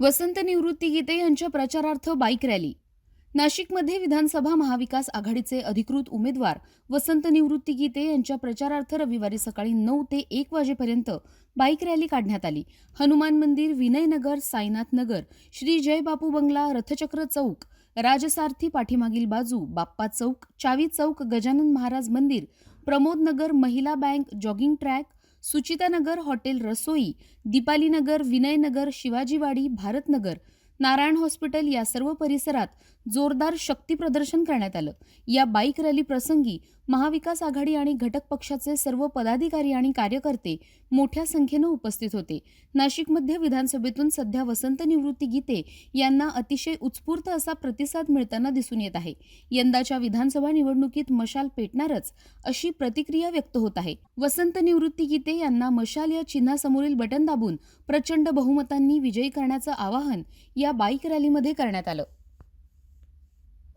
वसंत निवृत्ती गीते यांच्या प्रचारार्थ bike rally. नाशिकमध्ये विधानसभा महाविकास आघाडीचे अधिकृत उमेदवार वसंत निवृत्ती गीते यांच्या प्रचारार्थ रविवारी सकाळी नऊ ते एक वाजेपर्यंत बाईक रॅली काढण्यात आली. हनुमान मंदिर विनयनगर साईनाथ नगर श्री जयबापू बंगला रथचक्र चौक राजसारथी पाठीमागील बाजू बाप्पा चौक चावी चौक गजानन महाराज मंदिर प्रमोद नगर महिला bank jogging track Suchitanagar hotel Rasoi Deepalinagar Vinaynagar Shivajiwadi Bharatnagar Narayan hospital या सर्व परिसरात जोरदार शक्ती प्रदर्शन करण्यात आलं. या बाईक रॅली प्रसंगी महाविकास आघाडी आणि घटक पक्षाचे सर्व पदाधिकारी आणि कार्यकर्ते मोठ्या संख्येनं उपस्थित होते. नाशिकमध्ये विधानसभेतून सध्या वसंत निवृत्ती गीते यांना अतिशय उत्स्फूर्त असा प्रतिसाद मिळताना दिसून येत आहे. यंदाच्या विधानसभा निवडणुकीत मशाल पेटणारच अशी प्रतिक्रिया व्यक्त होत आहे. वसंत निवृत्ती गीते यांना मशाल या चिन्हासमोरील बटन दाबून प्रचंड बहुमतांनी विजयी करण्याचं आवाहन या या बाईक रॅलीमध्ये करण्यात आलं.